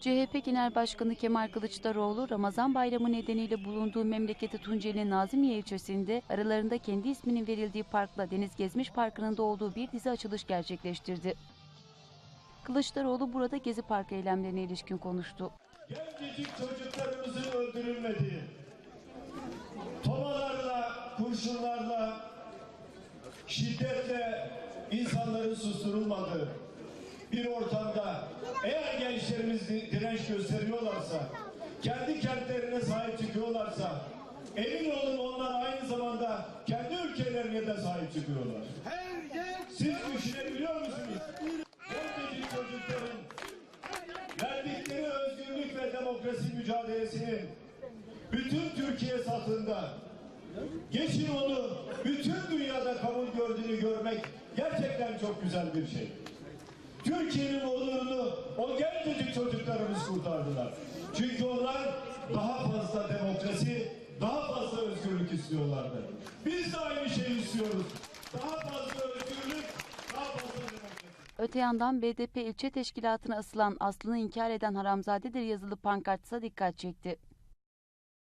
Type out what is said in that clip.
CHP Genel Başkanı Kemal Kılıçdaroğlu, Ramazan Bayramı nedeniyle bulunduğu memleketi Tunceli'nin Nazimiye ilçesinde aralarında kendi isminin verildiği parkla Deniz Gezmiş Parkı'nın da olduğu bir dizi açılış gerçekleştirdi. Kılıçdaroğlu burada Gezi Parkı eylemlerine ilişkin konuştu. Gencecik çocuklarımızın öldürülmediği, tomalarla, kurşunlarla, şiddetle insanların susturulmadığı bir ortamda eğer gençlerimiz di- direnç gösteriyorlarsa, kendi kentlerine sahip çıkıyorlarsa, emin olun onlar aynı zamanda kendi ülkelerine de sahip çıkıyorlar. Siz düşünebiliyor musunuz? Gencecik çocukların verdikleri özgürlük ve demokrasi mücadelesinin bütün Türkiye satında geçin onu bütün dünyada kabul gördüğünü görmek gerçekten çok güzel bir şey. Türkiye'nin onurunu o gencecik çocuklarımız kurtardılar. Çünkü onlar daha fazla demokrasi, daha fazla özgürlük istiyorlardı. Biz de aynı şeyi istiyoruz. Daha fazla özgürlük, daha fazla demokrasi. Öte yandan BDP ilçe teşkilatına asılan aslını inkar eden haramzadedir yazılı pankartsa dikkat çekti.